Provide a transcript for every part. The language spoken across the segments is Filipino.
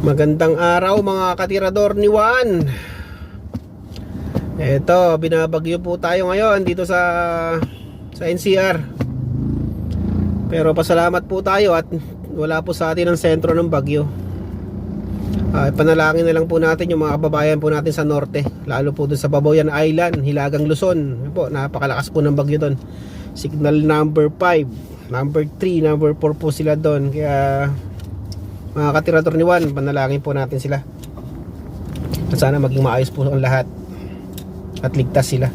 Magandang araw mga katirador ni Juan. Eto, binabagyo po tayo ngayon dito sa sa NCR Pero pasalamat po tayo at wala po sa atin ang sentro ng bagyo. Ah, panalangin na lang po natin yung mga kababayan po natin sa norte Lalo po dun sa Baboyan Island, Hilagang Luzon. Yun po, Napakalakas po ng bagyo doon Signal number 5 Number 3, number 4 po sila doon Kaya mga katirador ni Juan, panalangin po natin sila. At sana maging maayos po ang lahat. At ligtas sila.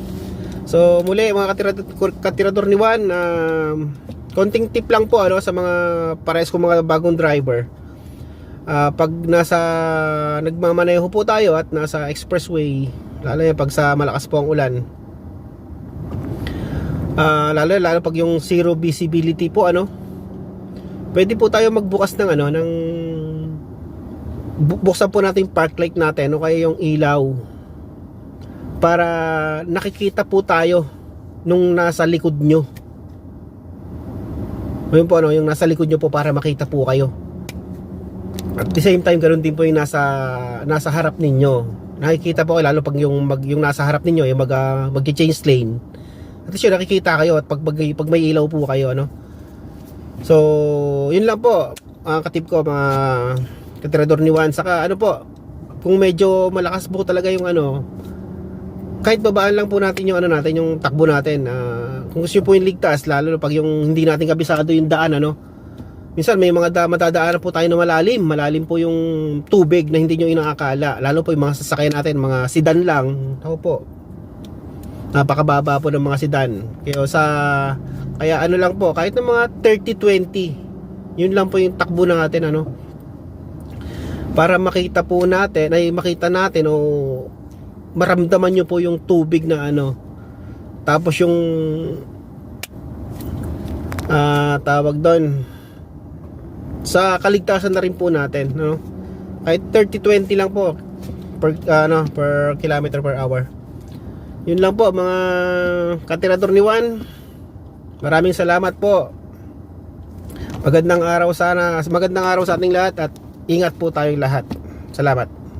So muli mga katirador, katirador ni Juan, um, konting tip lang po ano sa mga pares ko mga bagong driver. Ah, pag nasa nagmamaneho po tayo at nasa expressway, lalo na pag sa malakas po ang ulan. Ah, lalo lalo pag yung zero visibility po ano, pwede po tayo magbukas ng ano ng bu- buksan po natin park light natin o kaya yung ilaw para nakikita po tayo nung nasa likod nyo. Yun po ano yung nasa likod nyo po para makita po kayo. At the same time ganoon din po yung nasa nasa harap ninyo. Nakikita po kayo lalo pag yung mag, yung nasa harap ninyo yung mag uh, mag-change lane. At least yun nakikita kayo at pag, pag, pag may ilaw po kayo ano So, yun lang po. Ang katip ko mga katirador ni Juan. Saka ano po, kung medyo malakas po talaga yung ano, kahit babaan lang po natin yung ano natin, yung takbo natin. ah, kung gusto po yung ligtas, lalo pag yung hindi natin kabisado yung daan, ano. Minsan may mga da, matadaanan po tayo na malalim. Malalim po yung tubig na hindi nyo inaakala. Lalo po yung mga sasakyan natin, mga sedan lang. Ako po. Napakababa po ng mga sedan. Kaya sa kaya ano lang po, kahit ng mga 30-20, yun lang po yung takbo natin ano. Para makita po natin, ay makita natin o maramdaman nyo po yung tubig na ano. Tapos yung ah tawag doon sa kaligtasan na rin po natin, no? Kahit 30-20 lang po per ano per kilometer per hour. Yun lang po mga katirador ni Juan. Maraming salamat po. Magandang araw sana, magandang araw sa ating lahat at ingat po tayong lahat. Salamat.